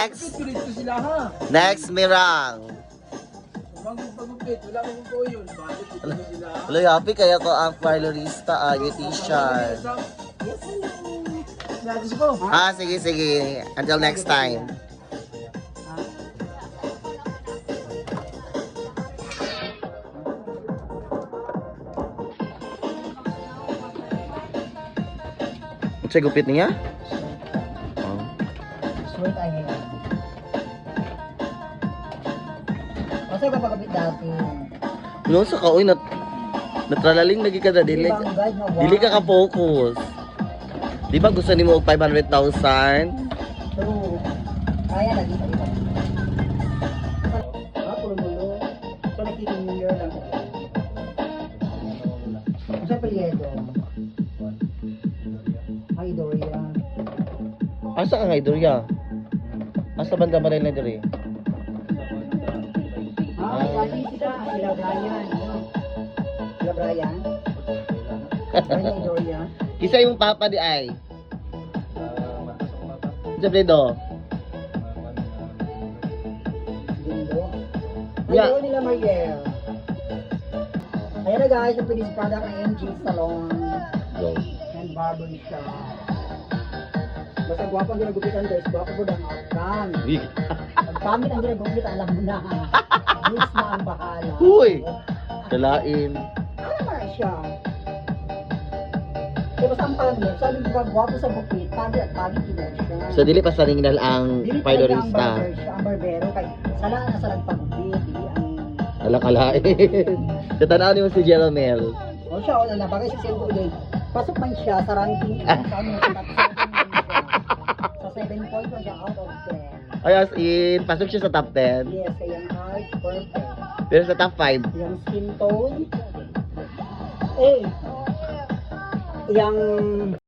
Next, sila ha. next Mirang. Magpagupit, wala akong ko yun. Bakit dito sila? Wala, happy kaya ko ang parlorista, ah. Yes, Nagis ko. Ah, sige, sige. Until next time. Siya gupit niya? Oh. Sweet I have. Kasi kapagapit dati, No, sa kaoy nat natralaling lagi ka na dili. na Dili ka ka focus. Di ba gusto nimo og 500,000? True. Kaya lagi. Ay, Doria. Asa ka nga Idorya? Asa banda ba nila diri? Ah, ay, sila. Sila Brian. Sila Brian. Kisa yung papa di ay. Jabredo. Yeah. Hello nila Mariel. Ayan na guys, yung product ng MG Salon Go. and Barber Shop. Basta gwapo ang ginagupitan guys, gwapo po ang outcome. Pag pangit ang ginagupitan, alam mo na. Diyos na ang bahala. Huy! Kalain. Ano naman siya? Di ba ang pangit? Sabi ko ba, gwapo sa bukit, pangit at pangit yun siya. So dili pa sa ringnal ang Dili talaga ang barbero. Kay, sala na sa nagpagupit, dili ang Ala kalain. Tatanaw ni mo si Jeromel. O siya, wala na. Bagay sa Centro Day. Pasok man siya sa ranking. sa ano, 7.1 out of 10. Ay, as in, pasok siya sa top 10. Yes, kaya yung heart, perfect. Eh. Pero sa top 5. Yung skin tone, 8. Yung